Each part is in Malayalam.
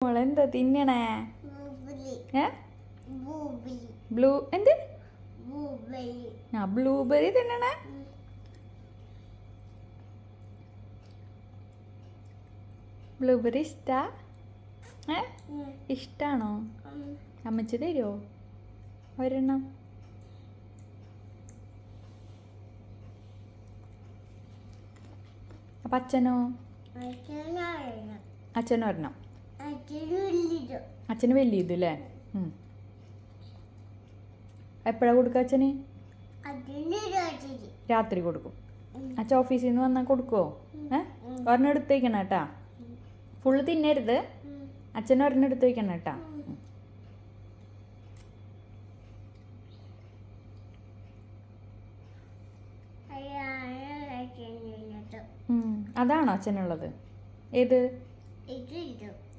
മോളെന്താ തിന്നണേ? ബ്ലൂ എന്ത്? ആ ബ്ലൂബെറി തിന്നണേ? ബ്ലൂബെറി ഇഷ്ടാ? ഏ? ഇഷ്ടാണോ? അമ്മച്ചി തരുമോ ഒരെണ്ണം. അപ്പം അച്ഛനോ അച്ഛനാണ് അച്ഛനും വലിയ ഇത് അല്ലേ എപ്പോഴാ കൊടുക്കുക അച്ഛന്? രാത്രി. കൊടുക്കും. അച്ഛൻ ഓഫീസിൽ നിന്ന് വന്നാൽ കൊടുക്കുമോ ഏ? ഒരെണ്ണം എടുത്ത് വയ്ക്കണം കേട്ടാ ഫുള്ള് തിന്നരുത്. അച്ഛൻ ഒരെണ്ണം എടുത്ത് വയ്ക്കണം കേട്ടാ അതാണ് അച്ഛനുള്ളത്? ഏത്?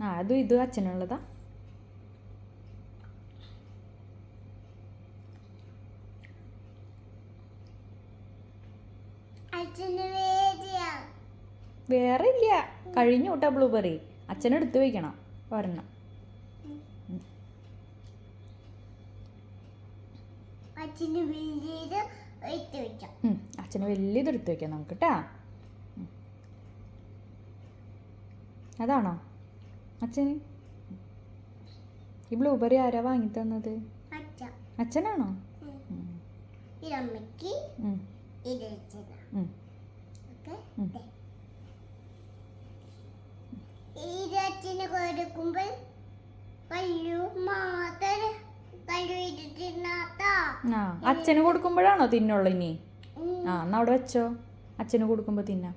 ആ അതും ഇതും അച്ഛനുള്ളതാ. വേറെ ഇല്ല. കഴിഞ്ഞു കൂട്ടാ ബ്ലൂബെറി അച്ഛനെടുത്ത് വയ്ക്കണം ഒരെണ്ണം. അച്ഛന് വലിയത് എടുത്ത് വെക്കാം. ഉം. അച്ഛന് വലിയത് എടുത്ത് വെക്കാം നമുക്ക് കേട്ടാ അതാണോ? അച്ഛന്? ഈ ബ്ലൂബെറി ആരാ വാങ്ങി തന്നത്? അച്ഛ അച്ഛനാണോ? അച്ഛനാ കൊടുക്കുമ്പോൾ കൊടുക്കുമ്പോഴാണോ തിന്നുള്ളൂ ഇനി? ആ എന്നാ അവിടെ വെച്ചോ. അച്ഛന് കൊടുക്കുമ്പോൾ തിന്നാം.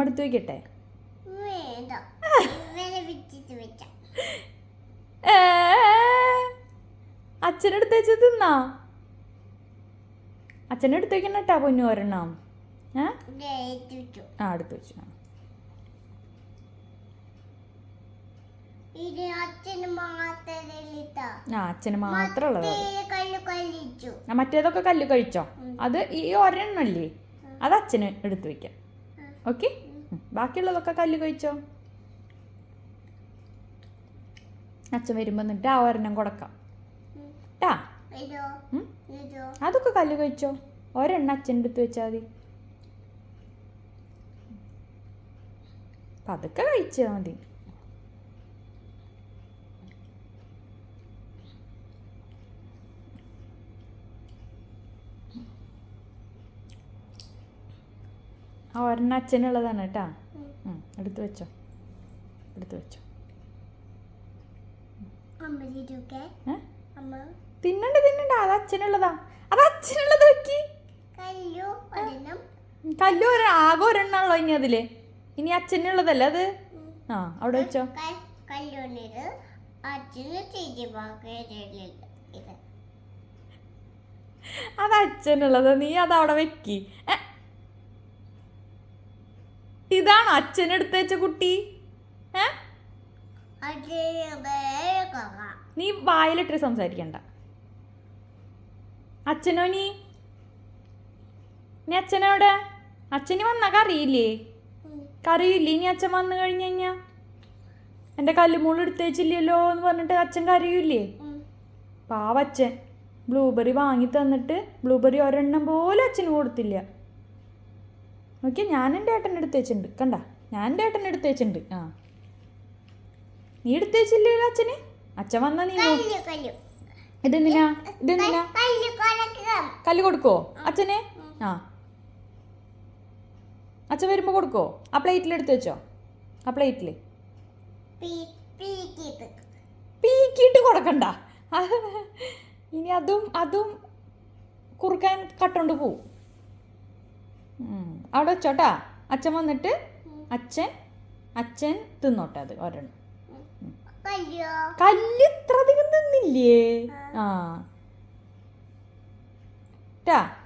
എടുത്ത് വയ്ക്കട്ടെ അച്ഛനടുത്ത് വെച്ച് തിന്നാ? അച്ഛനെടുത്ത് വെക്കണം കേട്ടാ പൊന്നു ഒരെണ്ണം. ആ എടുത്ത് വെച്ചു. ആ. അച്ഛന് മാത്രം മറ്റേതൊക്കെ കല്ല് കഴിച്ചോ? അത് ഈ ഒരെണ്ണല്ലേ? അത് അച്ഛന് എടുത്തു വെക്കാം. ഓക്കെ. ബാക്കിയുള്ളതൊക്കെ കല്ല് കഴിച്ചോ? അച്ഛൻ വരുമ്പോൾ എന്നിട്ട് ആ ഒരെണ്ണം കൊടുക്കാം. ട്ടാ അതൊക്കെ കല്ല് കഴിച്ചോ? ഒരെണ്ണം അച്ഛന്റെ അടുത്ത് വെച്ചാൽ മതി. പതുക്കെ കഴിച്ചാൽ മതി. ആ ഒരെണ്ണം അച്ഛനുള്ളതാണ് കേട്ടാ. എടുത്തു വെച്ചോ. എടുത്തു വെച്ചോ. തിന്നണ്ട തിന്നണ്ട അത് അച്ഛനുള്ളതാ. അത് അച്ഛനുള്ളത് വെക്കി കല്ലു ഒരു ആകെ ഒരെണ്ണാണല്ലോ ഇനി അതിൽ. ഇനി അച്ഛനുള്ളതല്ലേ അത്? ആ അവിടെ വെച്ചോ. അത് അച്ഛനുള്ളത് നീ അത് അവിടെ വെക്കി. ഏ? ഇതാണോ അച്ഛനെടുത്ത് വെച്ച കുട്ടി നീ വായിലിട്ട് സംസാരിക്കണ്ട. അച്ഛനോ നീ? നീ അച്ഛനോടെ അച്ഛന് വന്നാ കറിയില്ലേ? കറിയില്ലേ? ഇനി അച്ഛൻ വന്നു കഴിഞ്ഞു കഴിഞ്ഞാ? എന്റെ കല്ലുമൂൾ എടുത്തു വെച്ചില്ലല്ലോ എന്ന് പറഞ്ഞിട്ട് അച്ഛൻ കരയൂലേ പാവച്ചൻ ബ്ലൂബെറി വാങ്ങി തന്നിട്ട് ബ്ലൂബെറി ഒരെണ്ണം പോലും അച്ഛന് കൊടുത്തില്ല. നോക്കിയാ ഞാൻ എന്റെ ഏട്ടന്റെ അടുത്ത് വെച്ചിട്ടുണ്ട്. കണ്ട? ഞാൻ എന്റെ ഏട്ടന്റെ അടുത്ത് വെച്ചിട്ടുണ്ട്. ആ. നീ എടുത്ത് വെച്ചില്ലേ അച്ഛന്? അച്ഛൻ വന്നാ നീ ഇതെന്തിനാ? ഇതെന്തിനാ? കല്ല് കൊടുക്കോ അച്ഛനെ? ആ. അച്ഛൻ വരുമ്പോൾ കൊടുക്കോ ആ പ്ലേറ്റിൽ എടുത്ത് വെച്ചോ. ആ പ്ലേറ്റിൽ. പീക്കിട്ട് പീക്കിയിട്ട് കൊടുക്കണ്ട. ഇനി അതും അതും കുറുക്കാൻ കട്ടോണ്ട് പോവും. അവിടെ വെച്ചോട്ടാ. അച്ഛൻ വന്നിട്ട് അച്ഛൻ അച്ഛൻ തിന്നോട്ടെ അത് ഒരെണ്ണം. കല്ല് ഇത്ര അധികം തിന്നില്ലേ? ആ. ട്ടാ.